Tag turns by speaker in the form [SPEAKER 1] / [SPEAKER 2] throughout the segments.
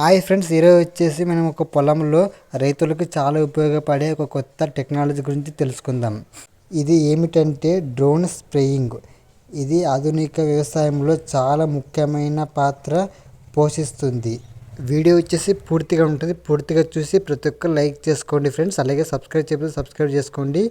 [SPEAKER 1] Hi friends ఈరోజు వచ్చేసి మనం ఒక పొలంలో రైతులకు చాలా ఉపయోగపడే ఒక కొత్త టెక్నాలజీ గురించి తెలుసుకుందాం. ఇది ఏమిటంటే డ్రోన్ స్ప్రేయింగ్. ఇది ఆధునిక వ్యవసాయంలో చాలా ముఖ్యమైన పాత్ర పోషిస్తుంది. వీడియో వచ్చేసి పూర్తిగా ఉంటుంది. పూర్తిగా చూసి ప్రతి ఒక్కరు లైక్ చేసుకోండి ఫ్రెండ్స్. అలాగే సబ్స్క్రైబ్ చేయకపోతే సబ్స్క్రైబ్ చేసుకోండి.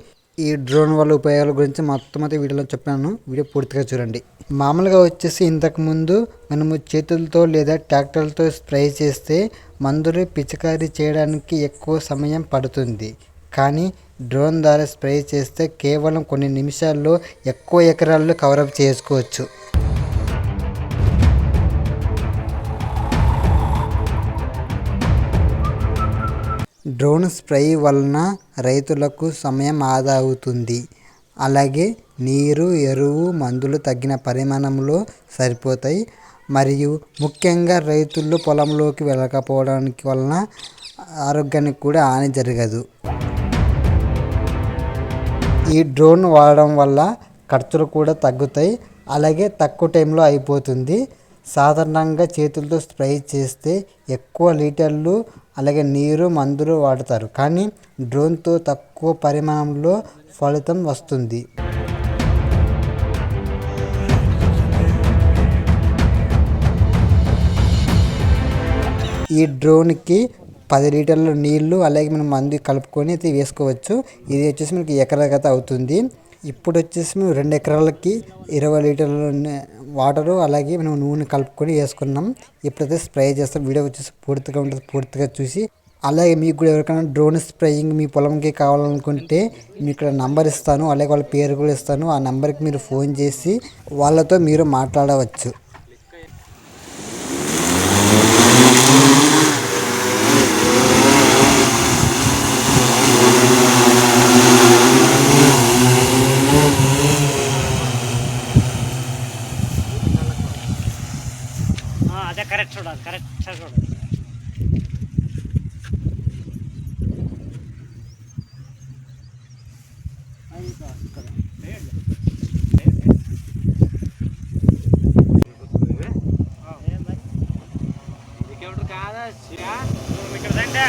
[SPEAKER 1] ఈ డ్రోన్ వల్ల ఉపయోగాల గురించి మొత్తం అయితే వీడియోలో చెప్పాను. వీడియో పూర్తిగా చూడండి. మామూలుగా వచ్చేసి ఇంతకుముందు మనము చేతులతో లేదా ట్రాక్టర్లతో స్ప్రే చేస్తే మందులు పిచికారీ చేయడానికి ఎక్కువ సమయం పడుతుంది. కానీ డ్రోన్ ద్వారా స్ప్రే చేస్తే కేవలం కొన్ని నిమిషాల్లో ఎక్కువ ఎకరాల్లో కవరప్ చేసుకోవచ్చు. డ్రోన్ స్ప్రే వలన రైతులకు సమయం ఆదా అవుతుంది అలాగే నీరు ఎరువు మందులు తగిన పరిమాణంలో సరిపోతాయి. మరియు ముఖ్యంగా రైతులు పొలంలోకి వెళ్ళకపోవడానికి వలన ఆరోగ్యానికి కూడా హాని జరగదు. ఈ డ్రోన్ వాడడం వల్ల ఖర్చులు కూడా తగ్గుతాయి. అలాగే తక్కువ టైంలో అయిపోతుంది. సాధారణంగా చేతులతో స్ప్రే చేస్తే ఎక్కువ లీటర్లు అలాగే నీరు మందులు వాడతారు. కానీ డ్రోన్తో తక్కువ పరిమాణంలో ఫలితం వస్తుంది. ఈ డ్రోన్కి పది లీటర్ల నీళ్ళు అలాగే మనం మందు కలుపుకొని అయితే వేసుకోవచ్చు. ఇది వచ్చేసి మనకి ఎకరగత అవుతుంది. ఇప్పుడు వచ్చేసి మేము రెండు ఎకరాలకి ఇరవై లీటర్ల వాటరు అలాగే మేము నూనె కలుపుకొని వేసుకున్నాం. ఇప్పుడైతే స్ప్రే చేస్తాం. వీడియో వచ్చేసి పూర్తిగా ఉంటుంది. పూర్తిగా చూసి అలాగే మీకు కూడా ఎవరికైనా డ్రోన్ స్ప్రేయింగ్ మీ పొలంకి కావాలనుకుంటే మీకు ఇక్కడ నంబర్ ఇస్తాను. అలాగే వాళ్ళ పేరు కూడా ఇస్తాను. ఆ నెంబర్కి మీరు ఫోన్ చేసి వాళ్ళతో మీరు మాట్లాడవచ్చు
[SPEAKER 2] ఆ, అదే కరెక్ట్ చూడాలి కరెక్ట్ చూడాలి ఇక్కడ రండి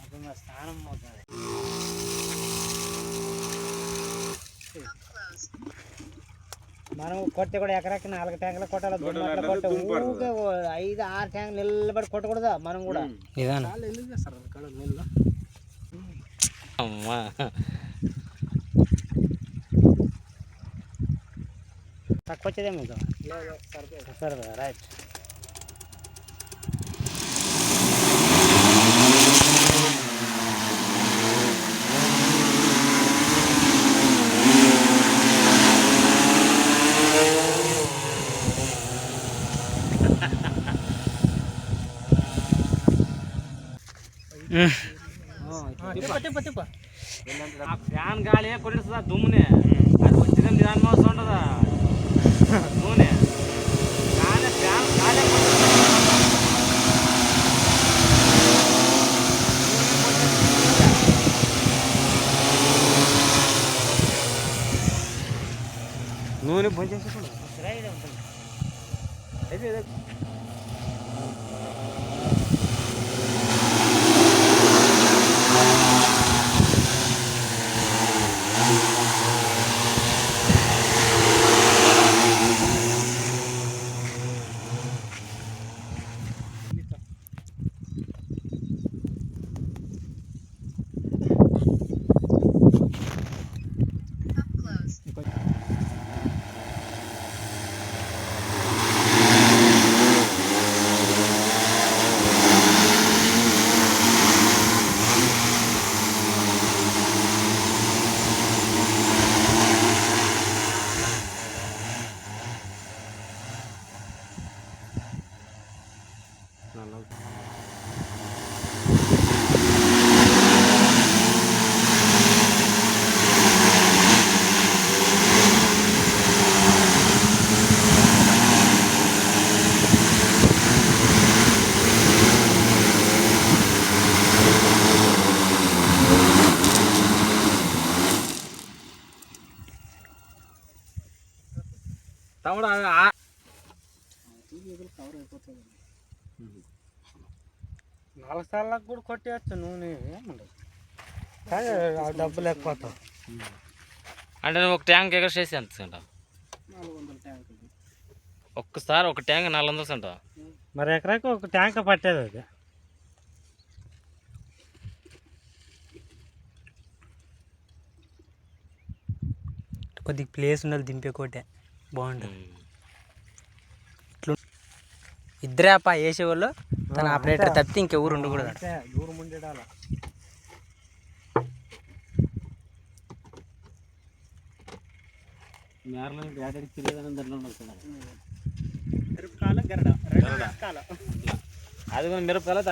[SPEAKER 2] అది మా స్థానం అవుతుంది కొట్టి కూడా ఎకరాకి నాలుగు ట్యాంకులు కొట్టాలి కొట్టి ఊరికే ఐదు ఆరు ట్యాంక్ నిలబడి కొట్టకూడదా మనం కూడా. అమ్మా. తక్కువ వచ్చేదే మీకు సరే రైట్.
[SPEAKER 3] ఆ ఫ్యాన్ గాలి కొట్టేస్తుందా దుమ్మునే అది వచ్చిందని నిదానం అవసరం ఉండదా నూనె కానీ ఫ్యాన్ గాలి నూనె బంద్ చేసేకుండా అయితే ఆ-
[SPEAKER 2] నాలుగు సార్లకు కూడా కొట్టేయచ్చు నూనె ఏముండదు. కానీ ఆ డబ్బులు లేకపోతావు
[SPEAKER 3] అంటే నువ్వు ఒక ట్యాంక్ ఎగర చేసి ఎంత అంటావు ఒక్కసారి ఒక ట్యాంక్ నాలుగు వందలు అంటావు
[SPEAKER 2] మరి ఎకరాకి ఒక ట్యాంక్ పట్టేది అది.
[SPEAKER 4] కొద్దిగా ప్లేస్ ఉండాలి దింపే కోటే. బాగుంటుంది. ఇద్దరే అప్ప వేసేవాళ్ళు తన ఆపరేటర్ తప్పితే ఇంకెవరు ఉండకూడదు.
[SPEAKER 2] దూరం ఉండేడాల మిరపకాయలు గరడ. రెండు మిరపకాయలు.
[SPEAKER 3] అది కూడా మిరపకాయలు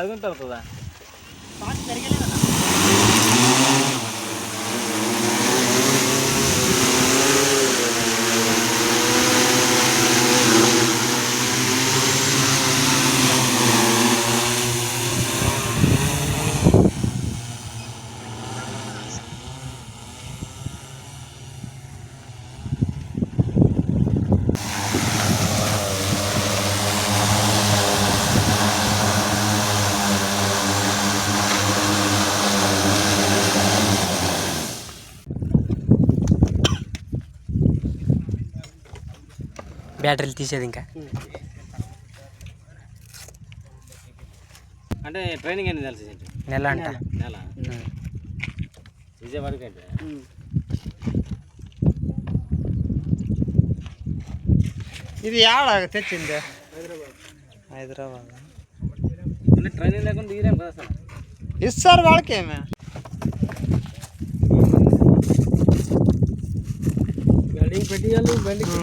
[SPEAKER 4] బ్యాటరీలు తీసేది ఇంకా.
[SPEAKER 3] అంటే ట్రైనింగ్ ఎన్ని తెలిసి
[SPEAKER 4] నెల అంట.
[SPEAKER 3] నెల. విజయవాడకి అంటే
[SPEAKER 2] ఇది యాడ తెచ్చింది? హైదరాబాద్.
[SPEAKER 3] అంటే ట్రైనింగ్ లేకుండా దిగిరాం కదా అసలు
[SPEAKER 2] ఇస్తారు వాళ్ళకేమే. వెల్డింగ్ పెట్టియాలి వెల్డింగ్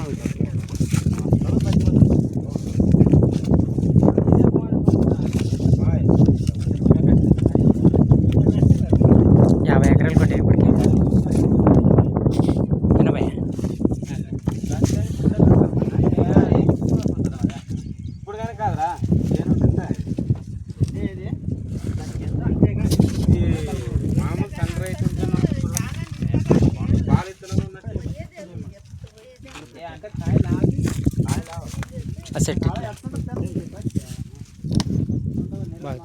[SPEAKER 2] Bye.